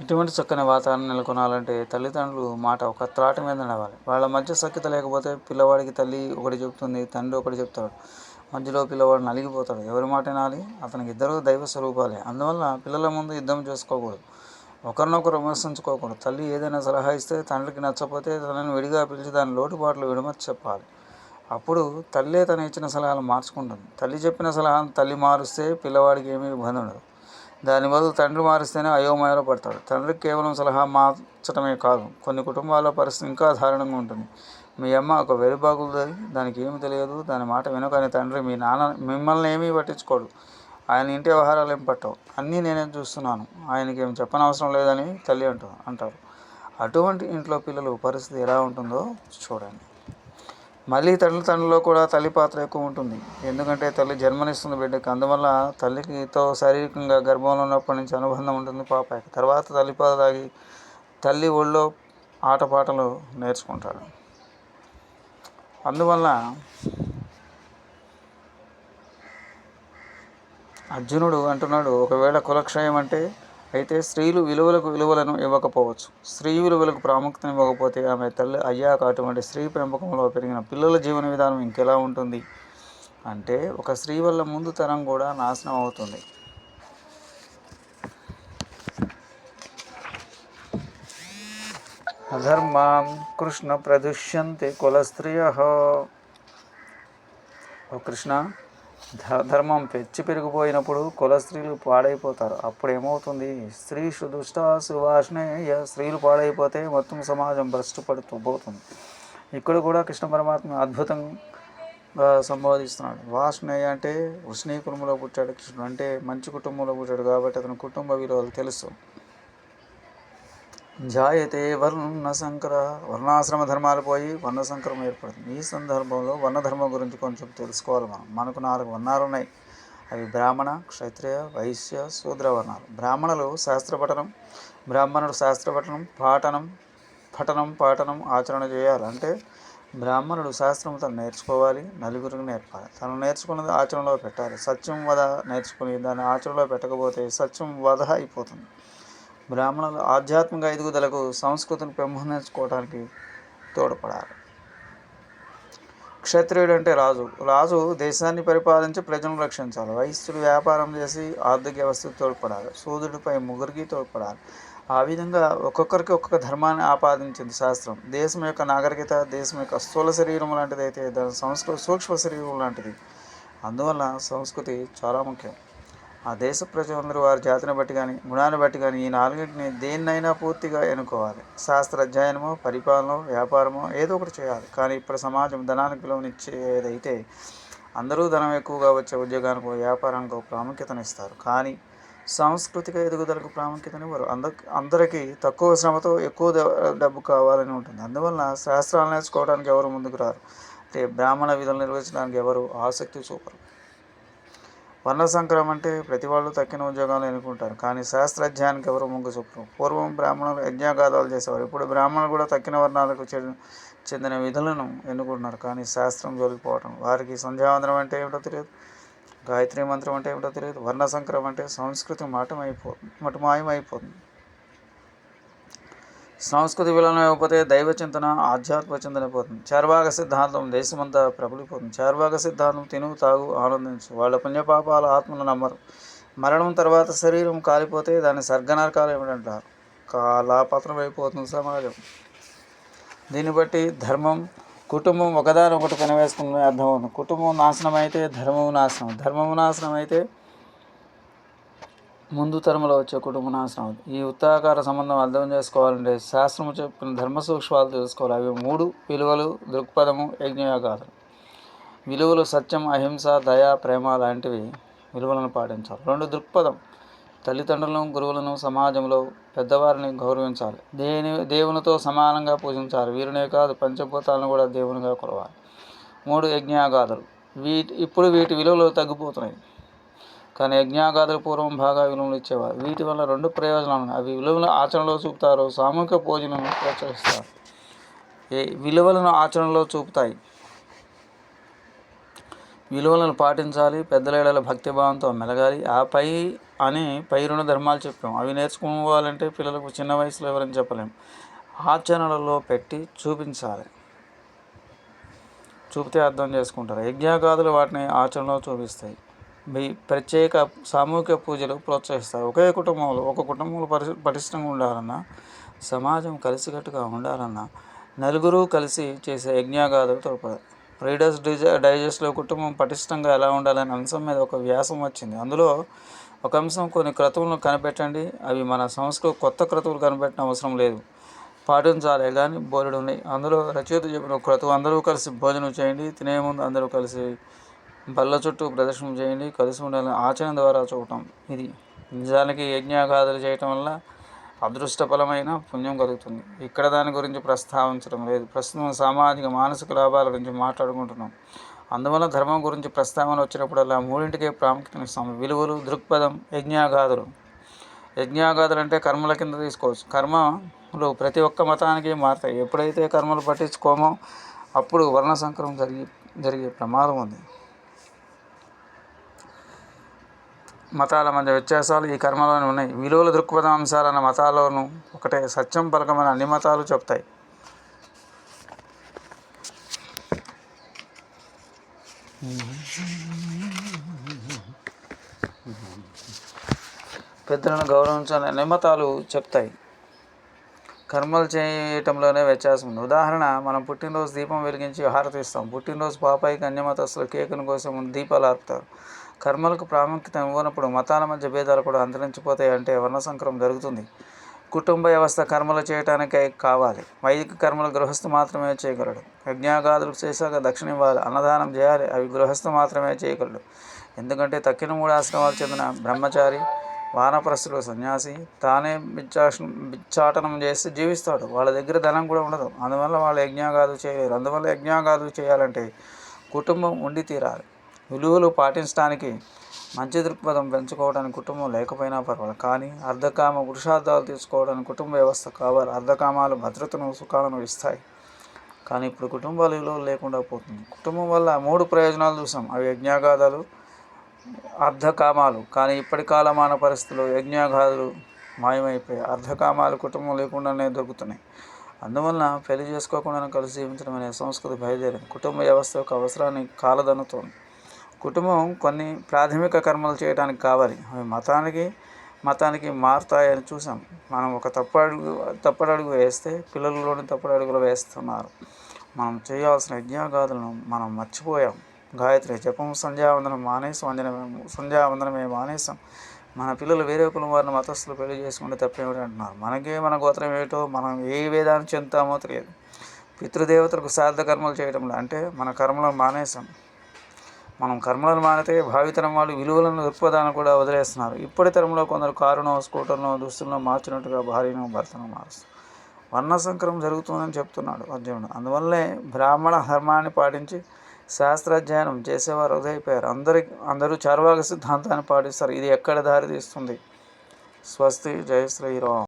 ఇటువంటి చక్కని వాతావరణం నెలకొనాలంటే తల్లిదండ్రులు మాట ఒక త్రాటి మీద నడవాలి. వాళ్ళ మధ్య సఖ్యత లేకపోతే పిల్లవాడికి తల్లి ఒకటి చెప్తుంది తండ్రి ఒకటి చెప్తాడు. మధ్యలో పిల్లవాడు నలిగిపోతాడు. ఎవరి మాట వినాలి? అతనికి ఇద్దరు దైవ స్వరూపాలే. అందువల్ల పిల్లల ముందు యుద్ధం చేసుకోకూడదు. ఒకరినొకరు విమర్శించుకోకూడదు. తల్లి ఏదైనా సలహా ఇస్తే తండ్రికి నచ్చకపోతే తనని విడిగా పిలిచి దాని లోటుపాట్లు విడమర్చి చెప్పాలి. అప్పుడు తల్లే తను ఇచ్చిన సలహాలు మార్చుకుంటుంది. తల్లి చెప్పిన సలహాను తల్లి మారుస్తే పిల్లవాడికి ఏమీ ఇబ్బంది ఉండదు. దాని బదులు తండ్రి మారిస్తేనే అయోమయంలో పడతాడు. తండ్రికి కేవలం సలహా మార్చడమే కాదు. కొన్ని కుటుంబాల పరిస్థితి ఇంకా దారుణంగా ఉంటుంది. మీ అమ్మ ఒక వెలుబాగులది. దానికి ఏమి తెలియదు. దాని మాట వినకని తండ్రి మీ నాన్న మిమ్మల్ని ఏమీ పట్టించుకోడు. ఆయన ఇంటి వ్యవహారాలు ఏం పట్టవు. అన్నీ నేనే చూస్తున్నాను. ఆయనకి ఏం చెప్పనవసరం లేదని తల్లి అంటారు అంటారు. అటువంటి ఇంట్లో పిల్లలు పరిస్థితి ఎలా ఉంటుందో చూడండి. మళ్ళీ తల్లిదండ్రులలో కూడా తల్లి పాత్ర ఎక్కువ ఉంటుంది. ఎందుకంటే తల్లి జన్మనిస్తుంది బిడ్డకి. అందువల్ల తల్లికితో శారీరకంగా గర్భంలో ఉన్నప్పటి నుంచి అనుబంధం ఉంటుంది పాపాయికి తర్వాత తల్లి పాద తాగి తల్లి ఒళ్ళో ఆటపాటలు నేర్చుకుంటాడు. అందువల్ల అర్జునుడు అంటున్నాడు ఒకవేళ కులక్షయం అంటే అయితే స్త్రీలు విలువలకు విలువలను ఇవ్వకపోవచ్చు. స్త్రీ విలువలకు ప్రాముఖ్యత ఇవ్వకపోతే ఆమె తల్లి అయ్యాక అటువంటి స్త్రీ పెంపకంలో పెరిగిన పిల్లల జీవన విధానం ఇంకెలా ఉంటుంది? అంటే ఒక స్త్రీ వల్ల ముందు తరం కూడా నాశనం అవుతుంది. అధర్మాం కృష్ణ ప్రదుష్యంతే కుల స్త్రియ. ఓ కృష్ణ. ధర్మం పెచ్చి పెరిగిపోయినప్పుడు కుల స్త్రీలు పాడైపోతారు. అప్పుడు ఏమవుతుంది స్త్రీ దుష్ట సువాసనే స్త్రీలు పాడైపోతే మొత్తం సమాజం భ్రష్టు పడుతూ పోతుంది. ఇక్కడ కూడా కృష్ణ పరమాత్మ అద్భుతంగా సంబోధిస్తున్నాడు. వాష్ణేయ అంటే వృష్ణీ కుటుంబంలో పుట్టాడు కృష్ణుడు. అంటే మంచి కుటుంబంలో పుట్టాడు కాబట్టి అతని కుటుంబ విలువలు తెలుసు. జాయతే వర్ణ సంకర వర్ణాశ్రమ ధర్మాలు పోయి వర్ణ సంకరం ఏర్పడుతుంది. ఈ సందర్భంలో వర్ణధర్మం గురించి కొంచెం తెలుసుకోవాలి మనం. మనకు నాలుగు వర్ణాలు ఉన్నాయి. అవి బ్రాహ్మణ క్షత్రియ వైశ్య శూద్ర వర్ణాలు. బ్రాహ్మణులు శాస్త్రపఠనం బ్రాహ్మణుడు శాస్త్రపఠనం పాఠనం పఠనం పాఠనం ఆచరణ చేయాలి. అంటే బ్రాహ్మణుడు శాస్త్రం తను నేర్చుకోవాలి నలుగురికి నేర్పాలి. తను నేర్చుకున్నది ఆచరణలో పెట్టాలి. సత్యం వధ నేర్చుకుని దాన్ని ఆచరణలో పెట్టకపోతే సత్యం వధ అయిపోతుంది. బ్రాహ్మణులు ఆధ్యాత్మిక ఎదుగుదలకు సంస్కృతిని పెంపొందించుకోవడానికి తోడ్పడాలి. క్షత్రియుడు అంటే రాజు. రాజు దేశాన్ని పరిపాలించి ప్రజలను రక్షించాలి. వైశ్యుడు వ్యాపారం చేసి ఆర్థిక వ్యవస్థకు తోడ్పడాలి. సూర్యుడిపై ముగ్గురికి తోడ్పడాలి. ఆ విధంగా ఒక్కొక్కరికి ఒక్కొక్క ధర్మాన్ని ఆపాదించింది శాస్త్రం. దేశం యొక్క నాగరికత దేశం యొక్క స్థూల శరీరం లాంటిది అయితే దాని సంస్కృతి సూక్ష్మ శరీరం లాంటిది. అందువల్ల సంస్కృతి చాలా ముఖ్యం. ఆ దేశ ప్రజలందరూ వారి జాతిని బట్టి కానీ గుణాన్ని బట్టి కానీ ఈ నాలుగింటిని దేన్నైనా పూర్తిగా ఎన్నుకోవాలి. శాస్త్ర అధ్యయనమో పరిపాలన వ్యాపారమో ఏదో ఒకటి చేయాలి. కానీ ఇప్పుడు సమాజం ధనానికి విలువనిచ్చేదైతే అందరూ ధనం ఎక్కువగా వచ్చే ఉద్యోగానికి వ్యాపారానికి ప్రాముఖ్యతనిస్తారు కానీ సాంస్కృతిక ఎదుగుదలకు ప్రాముఖ్యతనివ్వరు అంద అందరికీ తక్కువ శ్రమతో ఎక్కువ ద- డబ్బు కావాలని ఉంటుంది. అందువల్ల శాస్త్రాలు నేర్చుకోవడానికి ఎవరు ముందుకు రారు. అంటే బ్రాహ్మణ విధులు నిర్వహించడానికి ఎవరు ఆసక్తి చూపరు. వర్ణ సంకరం అంటే ప్రతి వాళ్ళు తక్కిన ఉద్యోగాలు ఎన్నుకుంటారు. కానీ శాస్త్రాధ్యాయానికి ఎవరు ముంగు చూపరు. పూర్వం బ్రాహ్మణులు యజ్ఞాగాదాలు చేసేవారు. ఇప్పుడు బ్రాహ్మణులు కూడా తక్కిన వర్ణాలకు చెందిన చెందిన విధులను ఎన్నుకుంటున్నారు. కానీ శాస్త్రం జోలిపోవటం వారికి సంధ్యావందనం అంటే ఏమిటో తెలియదు గాయత్రి మంత్రం అంటే ఏమిటో తెలియదు వర్ణ సంకరం అంటే సంస్కృతి మాటమైపో అయిపోతుంది సంస్కృతి విలనం ఇవ్వకపోతే దైవ చింతన ఆధ్యాత్మ చింతన అయిపోతుంది చార్వాక సిద్ధాంతం దేశమంతా ప్రబలిపోతుంది. చార్వాక సిద్ధాంతం తిను తాగు ఆనందించు. వాళ్ళ పుణ్యపాపాల ఆత్మను నమ్మరు. మరణం తర్వాత శరీరం కాలిపోతే దాని సర్గనరకాలు ఏమిటంటారు? కాలాపత్రం అయిపోతుంది సమాజం. దీన్ని బట్టి ధర్మం కుటుంబం ఒకదానొకటి కనివేసుకునే అర్థం అవుతుంది. కుటుంబం నాశనం అయితే ధర్మం నాశనం. ధర్మం నాశనం అయితే ముందు తరంలో వచ్చే కుటుంబ నాశనం అవుతుంది ఈ ఉత్తరాకార సంబంధం అర్థం చేసుకోవాలంటే శాస్త్రము చెప్పిన ధర్మ సూక్ష్మాలు తెలుసుకోవాలి. అవి మూడు విలువలు దృక్పథము యజ్ఞయోగాలు విలువలు సత్యం అహింస దయ ప్రేమ లాంటివి విలువలను పాటించాలి. రెండు దృక్పథం. తల్లిదండ్రులను గురువులను సమాజంలో పెద్దవారిని గౌరవించాలి. దేని దేవునితో సమానంగా పూజించాలి. వీరినే కాదు పంచభూతాలను కూడా దేవునిగా కొలవాలి. మూడు యజ్ఞాగాథలు వీటి ఇప్పుడు వీటి విలువలు తగ్గిపోతున్నాయి. కానీ యజ్ఞాగాథలు పూర్వం బాగా విలువలు ఇచ్చేవారు. వీటి వల్ల రెండు ప్రయోజనాలు ఉన్నాయి అవి విలువలు ఆచరణలో చూపుతారు సామూహిక భోజనం ప్రోత్సహిస్తారు. ఏ విలువలను ఆచరణలో చూపుతాయి? విలువలను పాటించాలి పెద్దల ఏడల భక్తిభావంతో మెలగాలి. ఆపై అని పై రెండు ధర్మాలు చెప్పాం. అవి నేర్చుకోవాలంటే పిల్లలకు చిన్న వయసులో ఎవరని చెప్పలేం. ఆచరణలో పెట్టి చూపించాలి. చూపితే అర్థం చేసుకుంటారు. యజ్ఞాగాదులు వాటిని ఆచరణలో చూపిస్తాయి. ప్రత్యేక సామూహిక పూజలు ప్రోత్సహిస్తారు. ఒకే కుటుంబంలో ఒక కుటుంబంలో పరి పటిష్టంగా ఉండాలన్నా సమాజం కలిసికట్టుగా ఉండాలన్నా నలుగురు కలిసి చేసే యజ్ఞాగాదులు తోడ్పడాలి రీడర్స్ డిజ డైజెస్ట్లో కుటుంబం పటిష్టంగా ఎలా ఉండాలనే అంశం మీద ఒక వ్యాసం వచ్చింది. అందులో ఒక అంశం కొన్ని క్రతువులను కనిపెట్టండి. అవి మన సంస్కృతి కొత్త క్రతువులు కనిపెట్టిన అవసరం లేదు. పాటించాలే కానీ బోలెడు ఉన్నాయి అందులో రచయిత చెప్పిన క్రతువు అందరూ కలిసి భోజనం చేయండి. తినే ముందు అందరూ కలిసి బల్ల చుట్టూ ప్రదర్శన చేయండి. కలిసి ఉండాలని ఆచరణ ద్వారా చూడటం. ఇది నిజానికి యజ్ఞాగాదులు చేయటం వల్ల అదృష్టఫలమైన పుణ్యం కలుగుతుంది. ఇక్కడ దాని గురించి ప్రస్తావించడం లేదు. ప్రస్తుతం సామాజిక మానసిక లాభాల గురించి మాట్లాడుకుంటున్నాం. అందువల్ల ధర్మం గురించి ప్రస్తావన వచ్చినప్పుడల్లా మూడింటికే ప్రాముఖ్యత విలువలు దృక్పథం యజ్ఞాగాదులు యజ్ఞాగాదులు అంటే కర్మల కింద తీసుకోవచ్చు. కర్మలు ప్రతి ఒక్క మతానికి మారుతాయి. ఎప్పుడైతే కర్మలు పట్టించుకోమో అప్పుడు వర్ణ సంకరం జరిగి జరిగే ప్రమాదం ఉంది. మతాల మధ్య వ్యత్యాసాలు ఈ కర్మలోనే ఉన్నాయి. విలువల దృక్పథ అంశాలన్న మతాల్లోనూ ఒకటే సత్యం పలకమని అన్ని మతాలు చెప్తాయి. పెద్దలను గౌరవించాలని అన్ని మతాలు చెప్తాయి. కర్మలు చేయటంలోనే వ్యత్యాసం ఉంది. ఉదాహరణ మనం పుట్టినరోజు దీపం వెలిగించి హారతి ఇస్తాం. పుట్టినరోజు పాపాయికి అన్య మతస్థులు కేకును కోసం దీపాలు ఆర్పుతారు. కర్మలకు ప్రాముఖ్యత ఇవ్వనప్పుడు మతాల మధ్య భేదాలు కూడా అంతరించిపోతాయి అంటే వర్ణ సంక్రమం జరుగుతుంది. కుటుంబ వ్యవస్థ కర్మలు చేయటానికే కావాలి. వైదిక కర్మలు గృహస్థు మాత్రమే చేయగలడు. యజ్ఞాగాదులు చేశాక దక్షిణ ఇవ్వాలి. అన్నదానం చేయాలి. అవి గృహస్థు మాత్రమే చేయగలడు. ఎందుకంటే తక్కిన మూడు ఆశ్రమాలు చెందిన బ్రహ్మచారి వానప్రస్థులు సన్యాసి. తానే బిచ్చాష బిచ్చాటనం చేసి జీవిస్తాడు. వాళ్ళ దగ్గర ధనం కూడా ఉండదు. అందువల్ల వాళ్ళు యజ్ఞాగాదు చేయలేరు. అందువల్ల యజ్ఞాగాదు చేయాలంటే కుటుంబం ఉండి తీరాలి. విలువలు పాటించడానికి మంచి దృక్పథం పెంచుకోవడానికి కుటుంబం లేకపోయినా పర్వాలేదు. కానీ అర్ధకామ పురుషార్థాలు తీసుకోవడానికి కుటుంబ వ్యవస్థ కావాలి. అర్ధకామాలు భద్రతను సుఖాలను ఇస్తాయి. కానీ ఇప్పుడు కుటుంబాలు విలువలు లేకుండా పోతుంది. కుటుంబం వల్ల మూడు ప్రయోజనాలు చూసాం. అవి యజ్ఞాగాదాలు అర్ధకామాలు. కానీ ఇప్పటి కాలమాన పరిస్థితుల్లో యజ్ఞాగాదులు మాయమైపోయాయి. అర్ధకామాలు కుటుంబం లేకుండానే దొరుకుతున్నాయి. అందువలన పెళ్ళి చేసుకోకుండా కలిసి జీవించడం అనే సంస్కృతి బయలుదేరింది. కుటుంబ వ్యవస్థ యొక్క అవసరాన్ని కాలదన్నుతోంది. కుటుంబం కొన్ని ప్రాథమిక కర్మలు చేయడానికి కావాలి. అవి మతానికి మతానికి మారుతాయని చూసాం మనం ఒక తప్పడుగు తప్పడడుగు వేస్తే పిల్లలలోని తప్పడడుగులు వేస్తున్నారు. మనం చేయాల్సిన యజ్ఞాగాదులను మనం మర్చిపోయాం. గాయత్రి జపం సంధ్యావందనం మానేసం వందనమే సంధ్యావందనమే మానేసం మన పిల్లలు వేరే కులం వారిని మతస్థులు పెళ్ళి చేసుకుంటే తప్పేమిటి అంటున్నారు? మనకే మన గోత్రం ఏమిటో మనం ఏ వేదాన్ని చెందుతామో తెలియదు. పితృదేవతలకు శ్రాద్ధ కర్మలు చేయడంలో అంటే మన కర్మలను మానేసాం మనం కర్మలను మానితే భావితరం వాళ్ళు విలువలను దృక్పథాన్ని కూడా వదిలేస్తున్నారు. ఇప్పటి తరంలో కొందరు కారునో స్కూటర్ను దుస్తులను మార్చినట్టుగా భార్యను భర్తను మారుస్తారు వర్ణ సంక్రమం జరుగుతుందని చెప్తున్నాడు అర్జునుడు. అందువల్లే బ్రాహ్మణ ధర్మాన్ని పాటించి శాస్త్రాధ్యయనం చేసేవారు ఉదయిపోయారు అందరి అందరూ చార్వాక సిద్ధాంతాన్ని పాటిస్తారు. ఇది ఎక్కడ దారి తీస్తుంది? స్వస్తి జయ శ్రీరామ్